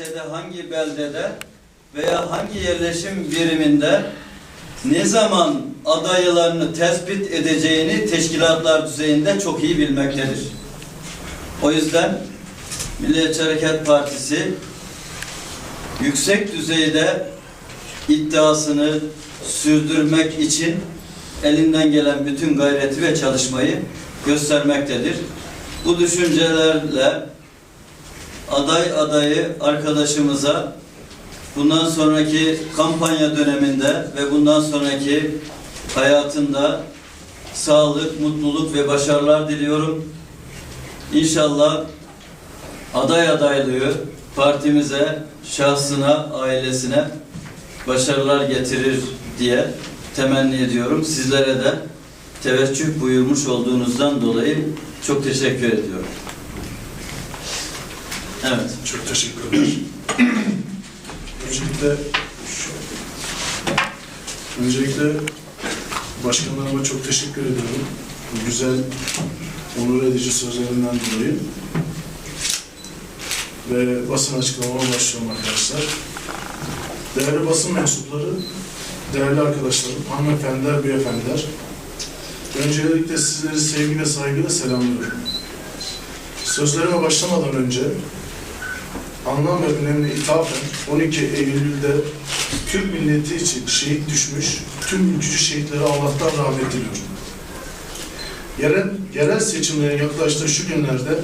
ilçede, hangi beldede veya hangi yerleşim biriminde ne zaman adaylarını tespit edeceğini teşkilatlar düzeyinde çok iyi bilmektedir. O yüzden Milliyetçi Hareket Partisi yüksek düzeyde iddiasını sürdürmek için elinden gelen bütün gayreti ve çalışmayı göstermektedir. Bu düşüncelerle aday adayı arkadaşımıza bundan sonraki kampanya döneminde ve bundan sonraki hayatında sağlık, mutluluk ve başarılar diliyorum. İnşallah aday adaylığı partimize, şahsına, ailesine başarılar getirir diye temenni ediyorum. Sizlere de teveccüh buyurmuş olduğunuzdan dolayı çok teşekkür ediyorum. Evet. Çok teşekkürler. öncelikle öncelikle başkanlarıma çok teşekkür ediyorum. Güzel, onur edici sözlerinden dolayı. Ve basın açıklamama başlıyorum arkadaşlar. Değerli basın mensupları, değerli arkadaşlarım, hanımefendiler, beyefendiler. Öncelikle sizleri sevgi ve saygıyla selamlıyorum. Sözlerime başlamadan önce anlam ve önemli ithafen 12 Eylül'de Türk milleti için şehit düşmüş tüm ülkücü şehitleri Allah'tan rahmet diliyorum. Yerel, yerel seçimlerin yaklaştığı şu günlerde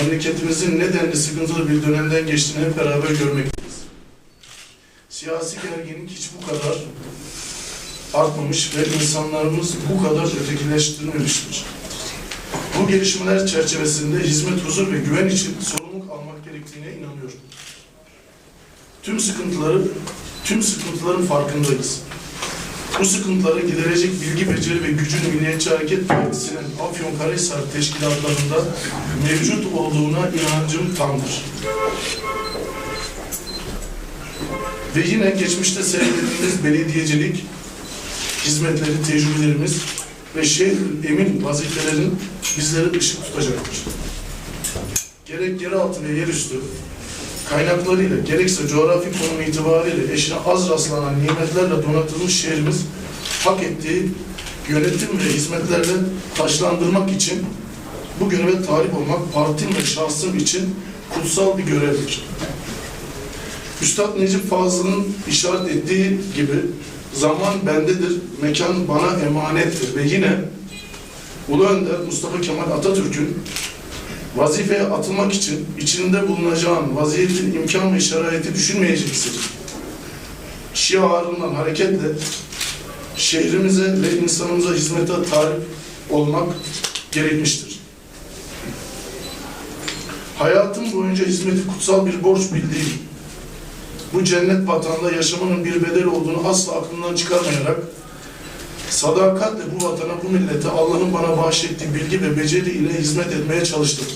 memleketimizin ne denli sıkıntılı bir dönemden geçtiğini hep beraber görmekteyiz. Siyasi gerginlik hiç bu kadar artmamış ve insanlarımız bu kadar ötekileştirilmemiştir. Bu gelişmeler çerçevesinde hizmet, huzur ve güven için sorumluluk Tüm sıkıntıları, tüm sıkıntıların farkındayız. Bu sıkıntıları giderecek bilgi, beceri ve gücün Milliyetçi Hareket Partisi'nin Afyonkarahisar teşkilatlarında mevcut olduğuna inancım tamdır. Ve yine geçmişte seyrettiğimiz belediyecilik hizmetleri, tecrübelerimiz ve şehir emin vazifelerin bizleri ışık tutacaktır. Gerek yeraltı ve yerüstü kaynaklarıyla gerekse coğrafi konum itibariyle eşine az rastlanan nimetlerle donatılmış şehrimiz hak ettiği yönetim ve hizmetlerle taşlandırmak için bu göreve talip olmak partim ve şahsım için kutsal bir görevdir. Üstad Necip Fazıl'ın işaret ettiği gibi zaman bendedir, mekan bana emanettir ve yine Ulu Önder Mustafa Kemal Atatürk'ün vazifeye atılmak için içinde bulunacağın vaziyetin imkan ve şeraiti düşünmeyeceksin. Şiarından hareketle şehrimize ve insanımıza hizmete talip olmak gerekmiştir. Hayatım boyunca hizmeti kutsal bir borç bildiğim, bu cennet vatanda yaşamanın bir bedeli olduğunu asla aklımdan çıkarmayarak sadakatle bu vatana, bu millete Allah'ın bana bahşettiği bilgi ve beceri ile hizmet etmeye çalıştım.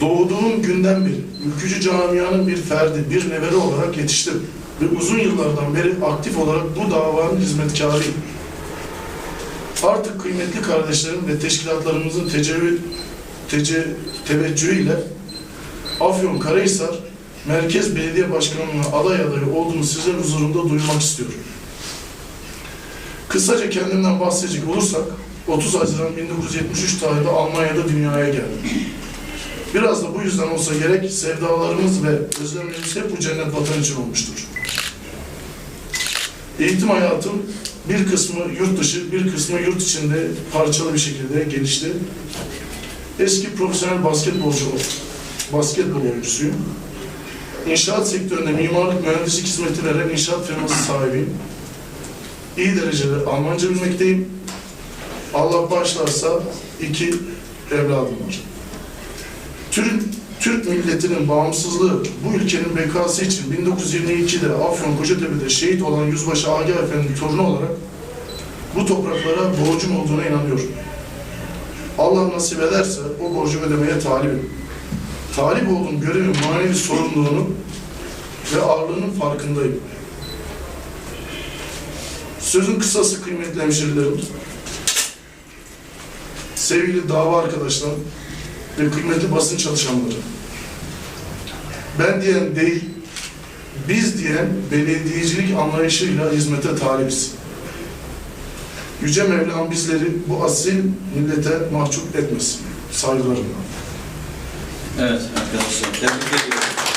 Doğduğum günden beri ülkücü camianın bir ferdi, bir neveri olarak yetiştim ve uzun yıllardan beri aktif olarak bu davanın hizmetkarıyım. Artık kıymetli kardeşlerim ve teşkilatlarımızın tecevü, tece, teveccühüyle Afyon Karahisar Merkez Belediye Başkanlığı'na aday adayı olduğunu sizlerin huzurunda duyurmak istiyorum. Kısaca kendimden bahsedecek olursak, 30 Haziran 1973 tarihinde Almanya'da dünyaya geldim. Biraz da bu yüzden olsa gerek sevdalarımız ve özlemlerimiz hep bu cennet vatan için olmuştur. Eğitim hayatım bir kısmı yurt dışı, bir kısmı yurt içinde parçalı bir şekilde gelişti. Eski profesyonel basketbolcu, basketbol oyuncusuyum. İnşaat sektöründe mimarlık mühendislik hizmeti veren inşaat firması sahibiyim. İyi derecede Almanca bilmekteyim. Allah başlarsa iki evladım var. Türk, Türk milletinin bağımsızlığı bu ülkenin bekası için 1922'de Afyon Kocatepe'de şehit olan Yüzbaşı Agah Efendi'nin torunu olarak bu topraklara borcum olduğuna inanıyorum. Allah nasip ederse o borcu ödemeye talibim. Talip olduğum görevin manevi sorumluluğunu ve ağırlığının farkındayım. Sözün kısası kıymetli hemşerilerim, sevgili dava arkadaşlar ve kıymetli basın çalışanları. ben diyen değil, biz diyen belediyecilik anlayışıyla hizmete talibiz. Yüce Mevlam bizleri bu asil millete mahcup etmesin. Saygılarımla. Evet arkadaşlar tebrik ediyorum.